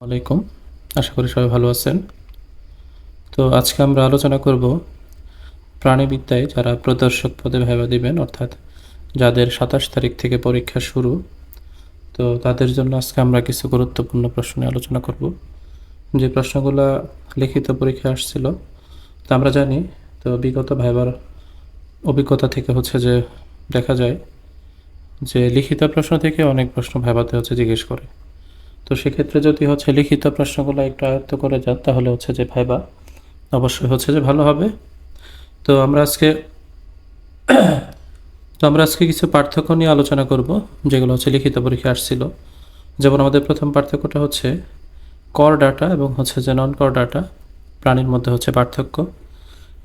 আলাইকুম। আশা করি সবাই ভালো আছেন। তো আজকে আমরা আলোচনা করব প্রাণীবিদ্যায় যারা প্রদর্শক পদে ভাইবা দিবেন, অর্থাৎ যাদের সাতাশ তারিখ থেকে পরীক্ষা শুরু। তো তাদের জন্য আজকে আমরা কিছু গুরুত্বপূর্ণ প্রশ্ন আলোচনা করব। যে প্রশ্নগুলো লিখিত পরীক্ষায় আসছিল, তা আমরা জানি। তো বিগত ভাইবার অভিজ্ঞতা থেকে হচ্ছে যে দেখা যায় যে লিখিত প্রশ্ন থেকে অনেক প্রশ্ন ভাইবাতে হচ্ছে জিজ্ঞেস করে। তো সেক্ষেত্রে যদি হচ্ছে লিখিত প্রশ্নগুলো একটু আয়ত্ত করে যান, তাহলে হচ্ছে যে ভাইবা অবশ্যই হচ্ছে যে ভালো হবে। তো আমরা আজকে তো আমরা আজকে কিছু পার্থক্য নিয়ে আলোচনা করব, যেগুলো হচ্ছে লিখিত পরীক্ষা আসছিল। যেমন আমাদের প্রথম পার্থক্যটা হচ্ছে কর ডাটা এবং হচ্ছে যে নন কর ডাটা প্রাণীর মধ্যে হচ্ছে পার্থক্য।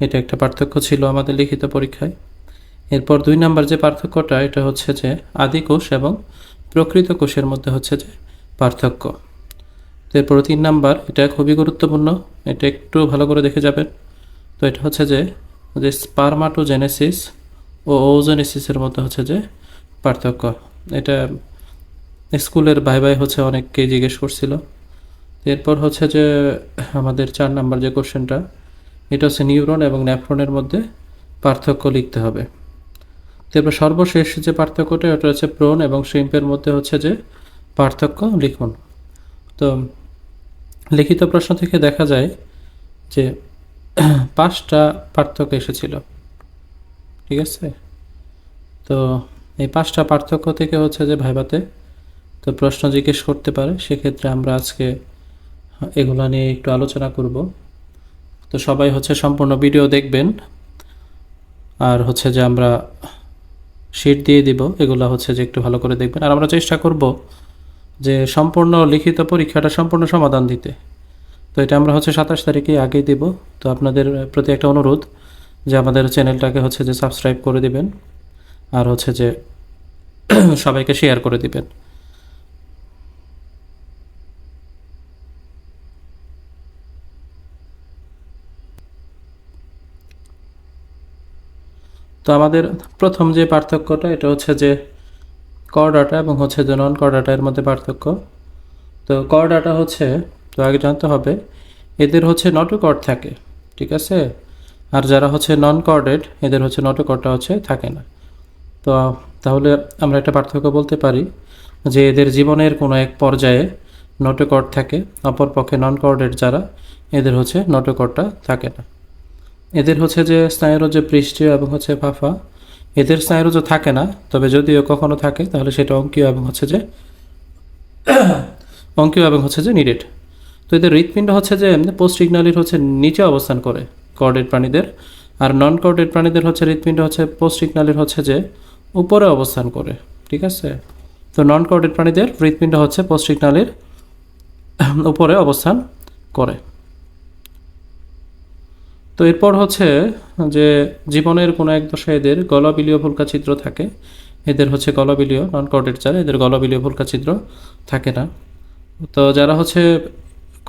এটা একটা পার্থক্য ছিল আমাদের লিখিত পরীক্ষায়। এরপর দুই নাম্বার যে পার্থক্যটা, এটা হচ্ছে যে আদি কোষ এবং প্রকৃত কোষের মধ্যে হচ্ছে যে পার্থক্য। তো এরপর তিন নাম্বার, এটা খুবই গুরুত্বপূর্ণ, এটা একটু ভালো করে দেখে যাবেন। তো এটা হচ্ছে যে যে স্পারমাটোজেনেসিস ও ওজেনেসিসের মধ্যে হচ্ছে যে পার্থক্য। এটা স্কুলের ভাই ভাই হচ্ছে অনেককেই জিজ্ঞেস করছিল। এরপর হচ্ছে যে, আমাদের চার নাম্বার যে কোশ্চেনটা, এটা হচ্ছে নিউরন এবং ন্যাফ্রনের মধ্যে পার্থক্য লিখতে হবে। তারপর সর্বশেষ যে পার্থক্যটা ওটা হচ্ছে প্রোন এবং শ্রিম্পের মধ্যে হচ্ছে যে পার্থক্য লিখুন। তো, লিখিত প্রশ্ন থেকে দেখা যায় যে পাঁচটা পার্থক্য এসেছিল। ঠিক আছে? তো, এই পাঁচটা পার্থক্য থেকে হচ্ছে যে ভাইবাতে তো প্রশ্ন জিজ্ঞেস করতে পারে, সেক্ষেত্রে আমরা আজকে এগুলো নিয়ে একটু আলোচনা করব। তো সবাই হচ্ছে সম্পূর্ণ ভিডিও দেখবেন। আর হচ্ছে যে আমরা শিট দিয়ে দিব, এগুলো হচ্ছে যে একটু ভালো করে দেখবেন। আর আমরা চেষ্টা করব যে সম্পূর্ণ লিখিত পরীক্ষাটা সম্পূর্ণ সমাধান দিতে। তো এটা আমরা হচ্ছে সাতাশ তারিখে আগেই দিব। তো আপনাদের প্রতি একটা অনুরোধ যে আমাদের চ্যানেলটাকে হচ্ছে যে সাবস্ক্রাইব করে দিবেন আর হচ্ছে যে সবাইকে শেয়ার করে দিবেন। তো আমাদের প্রথম যে পার্থক্যটা, এটা হচ্ছে যে কর ডাটা এবং হচ্ছে যে নন কর ডাটা এর মধ্যে পার্থক্য। তো কর ডাটা হচ্ছে, তো আগে জানতে হবে, এদের হচ্ছে নটো কর্ড থাকে, ঠিক আছে? আর যারা হচ্ছে নন কর্ডেড এদের হচ্ছে নটো কর্ডটা হচ্ছে থাকে না। তো তাহলে আমরা একটা পার্থক্য বলতে পারি যে এদের জীবনের কোনো এক পর্যায়ে নটো কর্ড থাকে অপরপক্ষে নন কর্ডেড যারা, এদের হচ্ছে নটো কর্ডটা থাকে না। এদের হচ্ছে যে স্নায়ুর যে পৃষ্ঠীয় এবং হচ্ছে ফাফা এদের স্নায়ুরজ্জ থাকে না, তবে যদিও কখনো থাকে, তাহলে সেটা অঙ্কীয় এবং হচ্ছে যে অঙ্কীয় এবং হচ্ছে যে নিডেড তো এদের হৃৎপিণ্ড হচ্ছে যে পোস্ট ইগনালির হচ্ছে নিচে অবস্থান করে কর্ডেড প্রাণীদের, আর নন কর্ডেড প্রাণীদের হচ্ছে হৃৎপিণ্ড হচ্ছে পোস্ট ইগনালির হচ্ছে যে উপরে অবস্থান করে, ঠিক আছে? তো নন কর্ডেড প্রাণীদের হৃৎপিণ্ড হচ্ছে পোস্ট ইগনালির উপরে অবস্থান করে। তো এরপর হচ্ছে যে জীবনের কোনো এক দশায় এদের গলবিলীয় ভুলকা ছিদ্র থাকে। এদের হচ্ছে গলবিলীয় নন কর্ডেড যারা, এদের গলবিলীয় ভুলকা ছিদ্র থাকে না। তো যারা হচ্ছে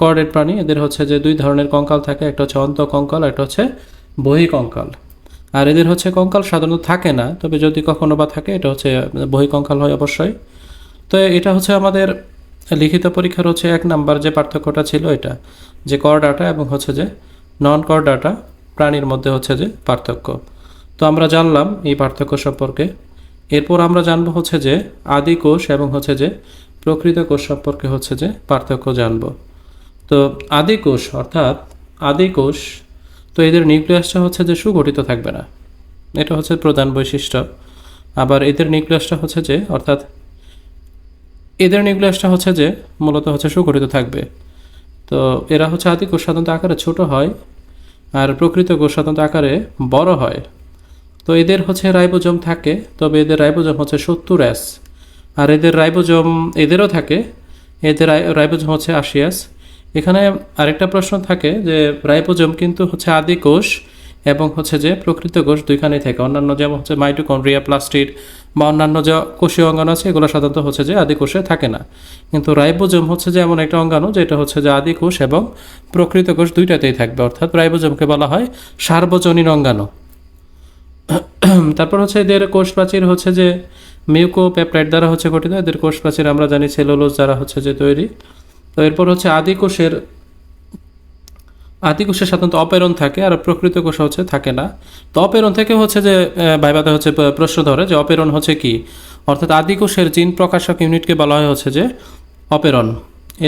কর্ডেড প্রাণী, এদের হচ্ছে যে দুই ধরনের কঙ্কাল থাকে, একটা হচ্ছে অন্ত কঙ্কাল একটা হচ্ছে বহি কঙ্কাল আর এদের হচ্ছে কঙ্কাল সাধারণত থাকে না, তবে যদি কখনো বা থাকে, এটা হচ্ছে বহি কঙ্কাল হয় অবশ্যই। তো এটা হচ্ছে আমাদের লিখিত পরীক্ষার হচ্ছে এক নাম্বার যে পার্থক্যটা ছিল এটা, যে কর ডাটা এবং হচ্ছে যে নন কর ডাটা প্রাণীর মধ্যে হচ্ছে যে পার্থক্য। তো আমরা জানলাম এই পার্থক্য সম্পর্কে। এরপর আমরা জানব হচ্ছে যে আদি কোষ এবং হচ্ছে যে প্রকৃত কোষ সম্পর্কে হচ্ছে যে পার্থক্য জানব। তো আদি কোষ, অর্থাৎ আদি কোষ, তো এদের নিউক্লিয়াসটা হচ্ছে যে সুগঠিত থাকবে না। এটা হচ্ছে প্রধান বৈশিষ্ট্য। আবার এদের নিউক্লিয়াসটা হচ্ছে যে, অর্থাৎ এদের নিউক্লিয়াসটা হচ্ছে যে মূলত হচ্ছে সুগঠিত থাকবে। তো এরা হচ্ছে আদি কোষ, সাধারণত আকারে ছোট হয়। আর প্রকৃত কোষ সাধারণত আকারে বড় হয়। তো এদের হচ্ছে রাইবোজম থাকে, তবে এদের রাইবোজম হচ্ছে সত্তর এস। আর এদের রাইবোজম এদেরও থাকে, এদের রাইবোজম হচ্ছে আশিয়াস এখানে আরেকটা প্রশ্ন থাকে যে রাইবোজম কিন্তু হচ্ছে আদি কোষ এবং হচ্ছে যে প্রকৃত কোষ দুইখানেই থাকে। অন্যান্য যেমন হচ্ছে মাইটোকন্ড্রিয়া, প্লাস্টিড বা অন্যান্য যে কোষীয় অঙ্গাণু আছে, এগুলো সাধারণত হচ্ছে যে আদি কোষে থাকে না। কিন্তু রাইবোজম হচ্ছে যে এমন একটা অঙ্গাণু, যেটা হচ্ছে যে আদি কোষ এবং প্রকৃত কোষ দুইটাতেই থাকবে। অর্থাৎ রাইবোজমকে বলা হয় সার্বজনীন অঙ্গাণু। তারপর হচ্ছে এদের কোষ প্রাচীর হচ্ছে যে মিউকো পেপটাইড দ্বারা হচ্ছে গঠিত। এদের কোষ প্রাচীর আমরা জানি সেলুলোজ দ্বারা হচ্ছে যে তৈরি। তো এরপর হচ্ছে আদি কোষের আদি কোষে সাধারণত অপেরণ থাকে, আর প্রকৃত কোষ হচ্ছে থাকে না। তো অপেরণ থেকে হচ্ছে যে ভাইবাতে হচ্ছে প্রশ্ন ধরে যে অপেরণ হচ্ছে কি? অর্থাৎ আদি কোষের জিন প্রকাশক ইউনিটকে বলা হয় হচ্ছে যে অপেরণ।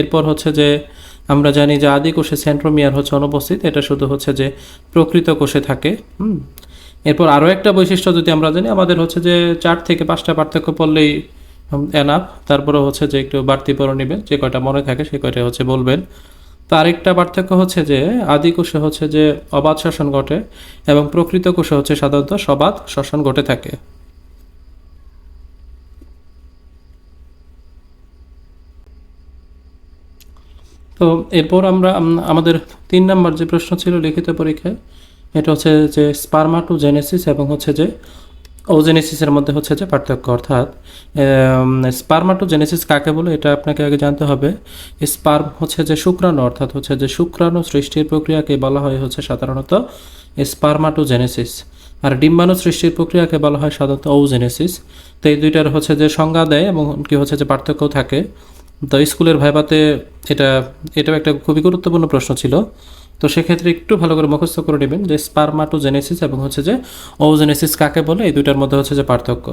এরপর হচ্ছে যে, আমরা জানি যে আদি কোষে সেন্ট্রোমিয়ার হচ্ছে অনুপস্থিত, এটা শুধু হচ্ছে যে প্রকৃত কোষে থাকে, হুম? এরপর আরও একটা বৈশিষ্ট্য যদি আমরা জানি, আমাদের হচ্ছে যে চার থেকে পাঁচটা পার্থক্য পড়লেই এনাফ তারপরে হচ্ছে যে একটু বাড়তি পড়ে নেবেন, যে কয়টা মনে থাকে সে কয়টা হচ্ছে বলবেন। আরেকটা পার্থক্য হচ্ছে যে আদি কোষে হচ্ছে যে অবাধ শ্বসন ঘটে এবং প্রকৃত কোষে হচ্ছে সাধারণত সবাদ শ্বসন ঘটে থাকে। তো এরপর আমরা, আমাদের তিন নম্বর যে প্রশ্ন ছিল লিখিত পরীক্ষায়, এটা হচ্ছে যে স্পার্মাটোজেনেসিস এবং হচ্ছে যে ওজেনেসিসের মধ্যে হচ্ছে যে পার্থক্য, অর্থাৎ স্পার্মাটোজেনেসিস কাকে বলে এটা আপনাকে আগে জানতে হবে। স্পার্ম হচ্ছে যে শুক্রাণু, অর্থাৎ হচ্ছে যে শুক্রাণু সৃষ্টির প্রক্রিয়াকে বলা হয় হচ্ছে সাধারণত স্পার্মাটোজেনেসিস। আর ডিম্বাণু সৃষ্টির প্রক্রিয়াকে বলা হয় সাধারণত ওজেনেসিস তো এই দুইটার হচ্ছে যে সংজ্ঞা দেয় এবং কি হচ্ছে যে পার্থক্য থাকে। তো স্কুলের ভাইবাতে এটা, এটাও একটা খুবই গুরুত্বপূর্ণ প্রশ্ন ছিল। তো সেক্ষেত্রে একটু ভালো করে মুখস্থ করে নেবেন যে স্পার্মাটোজেনেসিস এবং হচ্ছে যে ওজেনেসিস কাকে বলে, এই দুইটার মধ্যে হচ্ছে যে পার্থক্য।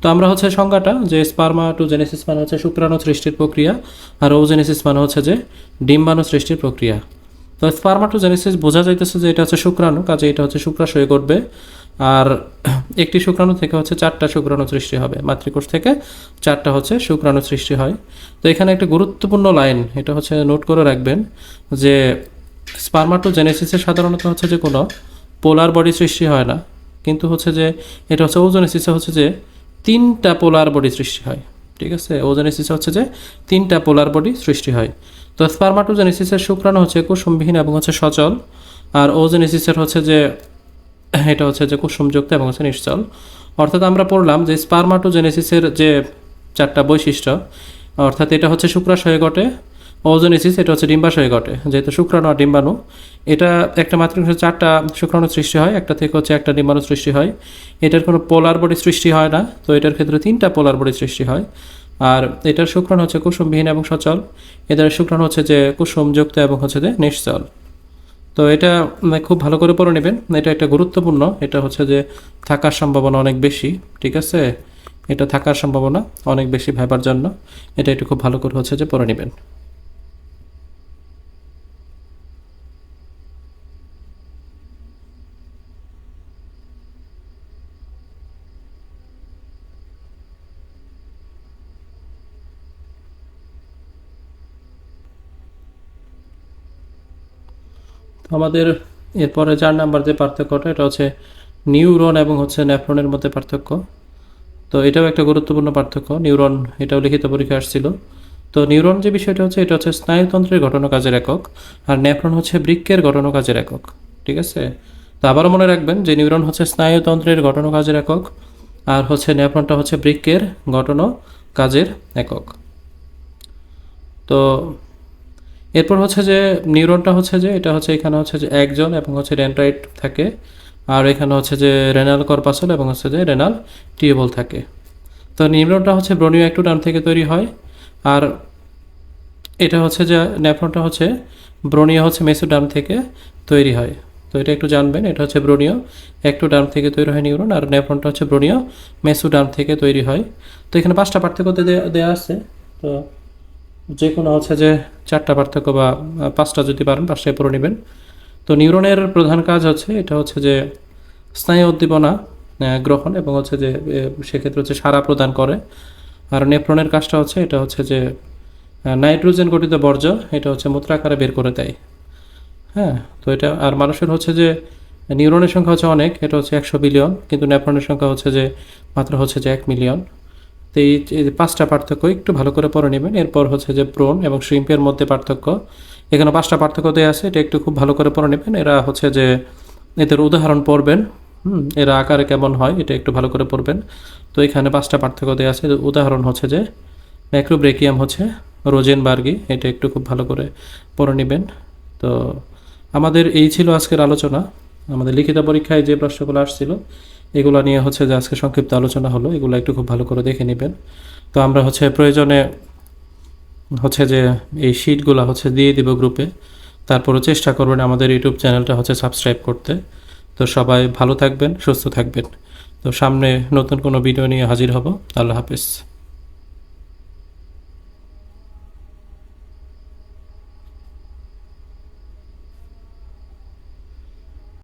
তো আমরা হচ্ছে সংজ্ঞাটা যে স্পার্মাটোজেনেসিস মানে হচ্ছে শুক্রাণু সৃষ্টির প্রক্রিয়া আর ওজেনেসিস মানে হচ্ছে যে ডিম্বাণু সৃষ্টির প্রক্রিয়া। তো স্পার্মাটোজেনেসিস বোঝা যাইতেছে যে এটা হচ্ছে শুক্রাণু, কাজে এটা হচ্ছে শুক্রাশয়ে ঘটবে। আর একটি শুক্রাণু থেকে হচ্ছে চারটা শুক্রাণু সৃষ্টি হবে, মাতৃকোষ থেকে চারটা হচ্ছে শুক্রাণু সৃষ্টি হয়। তো এখানে একটা গুরুত্বপূর্ণ লাইন, এটা হচ্ছে নোট করে রাখবেন যে স্পার্মাটোজেনেসিসে সাধারণত হচ্ছে যে কোনো পোলার বডি সৃষ্টি হয় না। কিন্তু হচ্ছে যে এটা হচ্ছে ওজোনেসিসে হচ্ছে যে তিনটা পোলার বডি সৃষ্টি হয়। ঠিক আছে? ওজোনেসিসে হচ্ছে যে তিনটা পোলার বডি সৃষ্টি হয়। তো স্পার্মাটোজেনেসিসের শুক্রাণু হচ্ছে কুসুমবিহীন এবং হচ্ছে সচল। আর ওজোনেসিসের হচ্ছে যে এটা হচ্ছে যে কুসুমযুক্ত এবং হচ্ছে নিশ্চল। অর্থাৎ আমরা পড়লাম যে স্পার্মাটোজেনেসিসের যে চারটা বৈশিষ্ট্য, অর্থাৎ এটা হচ্ছে শুক্রাশয়ে ঘটে ওজোনেসিস এটা হচ্ছে ডিম্বাশয়ে ঘটে। যেহেতু শুক্রাণু আর ডিম্বাণু, এটা একটা মাতৃকোষে চারটা শুক্রাণু সৃষ্টি হয়, একটা থেকে হচ্ছে একটা ডিম্বাণু সৃষ্টি হয়। এটার কোনো পোলার বডি সৃষ্টি হয় না, তো এটার ক্ষেত্রে তিনটা পোলার বডি সৃষ্টি হয়। আর এটার শুক্রাণু হচ্ছে কুসুমবিহীন এবং সচল, এদের শুক্রাণু হচ্ছে যে কুসুমযুক্ত এবং হচ্ছে যে নিশ্চল। তো এটা খুব ভালো করে পড়ে নেবেন। এটা একটা গুরুত্বপূর্ণ, এটা হচ্ছে যে থাকার সম্ভাবনা অনেক বেশি, ঠিক আছে? এটা থাকার সম্ভাবনা অনেক বেশি ভাইবার জন্য, এটা একটু খুব ভালো করে হচ্ছে যে পড়ে নেবেন। তো আমাদের এরপরে চার নাম্বার যে পার্থক্যটা, এটা হচ্ছে নিউরন এবং হচ্ছে নেফ্রনের মধ্যে পার্থক্য। তো এটাও একটা গুরুত্বপূর্ণ পার্থক্য, নিউরন এটাও লিখিত পরীক্ষা আসছিল। তো নিউরন যে বিষয়টা হচ্ছে, এটা হচ্ছে স্নায়ুতন্ত্রের গঠন কাজের একক, আর নেফ্রন হচ্ছে বৃক্কের গঠন কাজের একক, ঠিক আছে? তো আবারও মনে রাখবেন যে নিউরন হচ্ছে স্নায়ুতন্ত্রের গঠন কাজের একক, আর হচ্ছে নেফ্রনটা হচ্ছে বৃক্কের গঠন কাজের একক। তো এরপর হচ্ছে যে নিউরনটা হচ্ছে যে, এটা হচ্ছে এখানে হচ্ছে যে একজন এবং হচ্ছে ডেন্ড্রাইট থাকে। আর এখানে হচ্ছে যে রেনাল কর্পাসল এবং হচ্ছে যে রেনাল টিউবল থাকে। তো নিউরনটা হচ্ছে ব্রোনিও অ্যাক্টোডার্ম থেকে তৈরি হয়। আর এটা হচ্ছে যে নেফ্রনটা হচ্ছে ব্রোনিও হচ্ছে মেসোডার্ম থেকে তৈরি হয়। তো এটা একটু জানবেন, এটা হচ্ছে ব্রোনিও অ্যাক্টোডার্ম থেকে তৈরি হয় নিউরন, আর নেফ্রনটা হচ্ছে ব্রোনিও মেসোডার্ম থেকে তৈরি হয়। তো এখানে পাঁচটা পার্থক্য দেওয়া আছে। তো যে কোনো হচ্ছে যে চারটা পার্থক্য বা পাঁচটা যদি পারেন পাঁচটায় পড়ে নেবেন। তো নিউরনের প্রধান কাজ হচ্ছে, এটা হচ্ছে যে স্নায়ু উদ্দীপনা গ্রহণ এবং হচ্ছে যে সেক্ষেত্রে হচ্ছে সারা প্রদান করে। আর নেফ্রনের কাজটা হচ্ছে, এটা হচ্ছে যে নাইট্রোজেন গঠিত বর্জ্য, এটা হচ্ছে মূত্রাকারে বের করে দেয়। হ্যাঁ তো এটা, আর মানুষের হচ্ছে যে নিউরনের সংখ্যা হচ্ছে অনেক, এটা হচ্ছে একশো বিলিয়ন, কিন্তু নেফ্রনের সংখ্যা হচ্ছে যে, মাত্র হচ্ছে যে এক মিলিয়ন। তো এই পাঁচটা পার্থক্য একটু ভালো করে পড়ে নেবেন। এরপর হচ্ছে যে প্রোন এবং শ্রিম্পের মধ্যে পার্থক্য। এখানে পাঁচটা পার্থক্য দেওয়া আছে, এটা একটু খুব ভালো করে পড়ে নেবেন। এরা হচ্ছে যে এদের উদাহরণ পড়বেন। হুম, এরা আকারে কেমন হয় এটা একটু ভালো করে পড়বেন। তো এখানে পাঁচটা পার্থক্য দেওয়া আছে। উদাহরণ হচ্ছে যে ম্যাক্রোব্রেকিয়াম হচ্ছে রোজেনবার্গি, এটা একটু খুব ভালো করে পড়ে নেবেন। তো আমাদের এই ছিল আজকের আলোচনা। আমাদের লিখিত পরীক্ষায় যে প্রশ্নগুলো আসছিল এগুলো নিয়ে হচ্ছে যে আজকে সংক্ষিপ্ত আলোচনা হলো, এগুলো একটু খুব ভালো করে দেখে নেবেন। তো আমরা হচ্ছে প্রয়োজনে হচ্ছে যে এই শিটগুলো হচ্ছে দিয়ে দিব গ্রুপে তারপরও চেষ্টা করবেন আমাদের ইউটিউব চ্যানেলটা হচ্ছে সাবস্ক্রাইব করতে। তো সবাই ভালো থাকবেন, সুস্থ থাকবেন। তো সামনে নতুন কোনো ভিডিও নিয়ে হাজির হব। আল্লাহ হাফেজ।